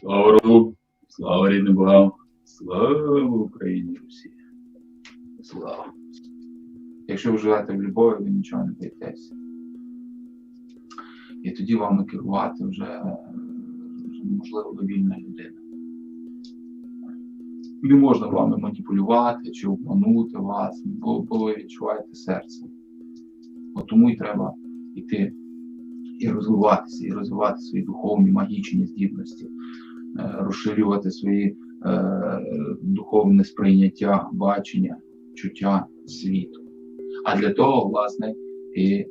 Слава роду, слава рідним богам, слава Україні Русі. Слава. Якщо ви живете в любові, ви нічого не боїтеся. І тоді вами керувати вже, вже неможливо ви вільна людина. Не можна вами маніпулювати чи обманути вас, бо, бо ви відчуваєте серце. От тому і треба йти і розвиватися, і розвивати свої духовні магічні здібності, е, розширювати свої е, духовне сприйняття, бачення, чуття світу. А для того, власне, і е,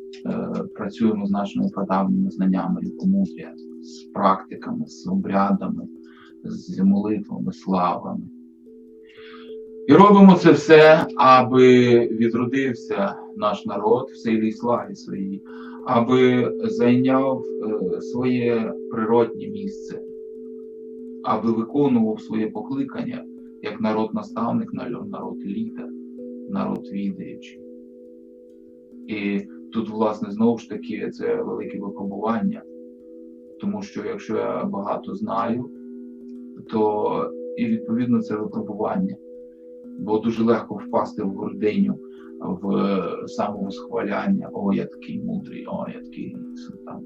працюємо з нашими прадавніми знаннями ліпомудря, з практиками, з обрядами, з молитвами, славами. І робимо це все, аби відродився наш народ в силі славі своїй, аби зайняв е, своє природнє місце, аби виконував своє покликання як народ-наставник, народ-лідер, народ відаючий. І тут, власне, знову ж таки, це велике випробування, тому що якщо я багато знаю, то і відповідно це випробування. Бо дуже легко впасти в гординю, в самовосхваляння. О, я такий мудрий, о, я такий там.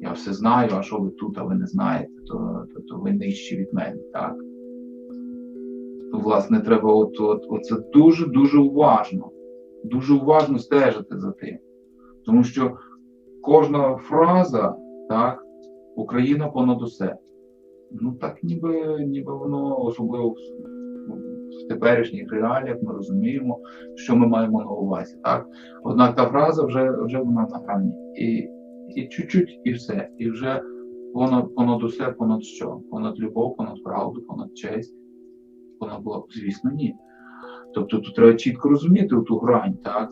Я все знаю, а що ви тут, а ви не знаєте, то, то, то ви нижчі від мене, так? То, власне, треба от, от, оце дуже-дуже уважно, дуже уважно стежити за тим. Тому що кожна фраза, так, Україна понад усе. Ну так ніби, ніби воно особливо в теперішніх реаліях ми розуміємо, що ми маємо на увазі. Так? Однак та фраза вже вже вона на грані. І і чуть-чуть, і все. І вже понад, понад усе, понад що? Понад любов, понад правду, понад честь, понад Бог. Звісно, ні. Тобто тут треба чітко розуміти ту грань, так?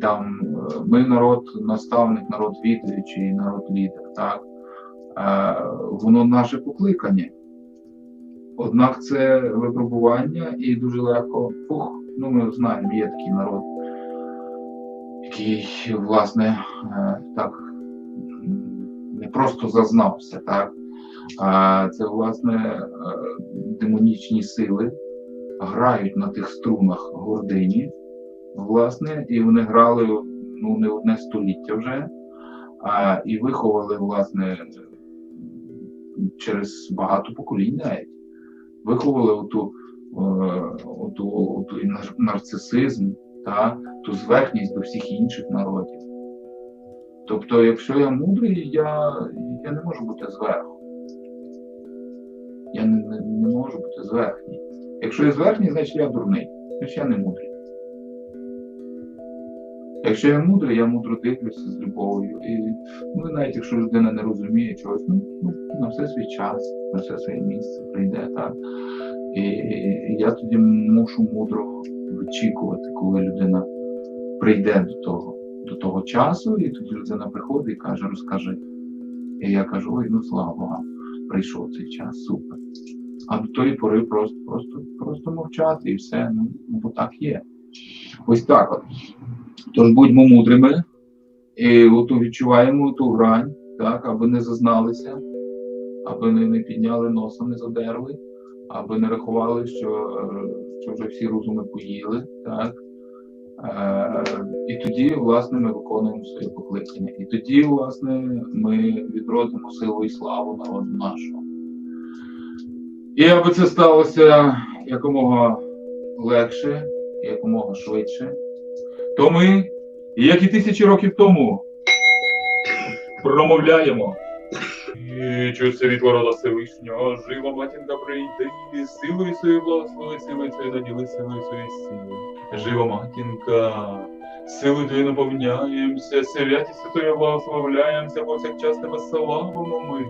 Там ми народ, наставник, народ відаючий, народ лідер, так? Е, воно наше покликання. Однак це випробування і дуже легко. Фух, ну ми знаємо, є такий народ, який, власне, так не просто зазнався, так? А це, власне, демонічні сили грають на тих струнах гордині, власне, і вони грали ну, не одне століття вже, а, і виховали, власне, через багато поколінь навіть виховали оту, оту, оту нарцисизм, та, ту зверхність до всіх інших народів. Тобто, якщо я мудрий, я я не можу бути зверху. Я не, не, не можу бути зверхній. Якщо я зверхній, значить я дурний, значить я не мудрий. Якщо я мудрий, я мудро дивлюся з любов'ю. І ну, навіть якщо людина не розуміє чогось, ну, ну на все свій час, на все своє місце прийде так. І, і я тоді мушу мудро вичікувати, коли людина прийде до того до того часу, і тоді людина приходить і каже, розкажи. І я кажу, ой, ну слава Богу, прийшов цей час, супер. А до тої пори просто просто, просто мовчати і все, ну, бо так є. Ось так от. Тож будьмо мудрими і оту відчуваємо ту грань, так, аби не зазналися, аби не, не підняли носа, не задерли, аби не рахували, що що вже всі розуми поїли. так. Е, І тоді, власне, ми виконуємо своє покликання. І тоді, власне, ми відродимо силу і славу народу нашого. І аби це сталося якомога легше, якомога швидше то ми, як і тисячі років тому, промовляємо. Чу світло рода Всевишнього, жива матінка прийди, силою своєю благослови, силою своєю наділи, силою своєї сили. Жива матінка, силою твоєю наповняємося, святі святою благословляємося, повсякчас тебе славимо ми.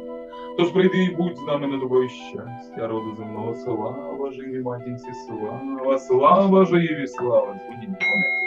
Тож прийди і будь з нами на тобою щастя, роду земного слава, живі матінці, слава, слава живі, слава, зводіть конець.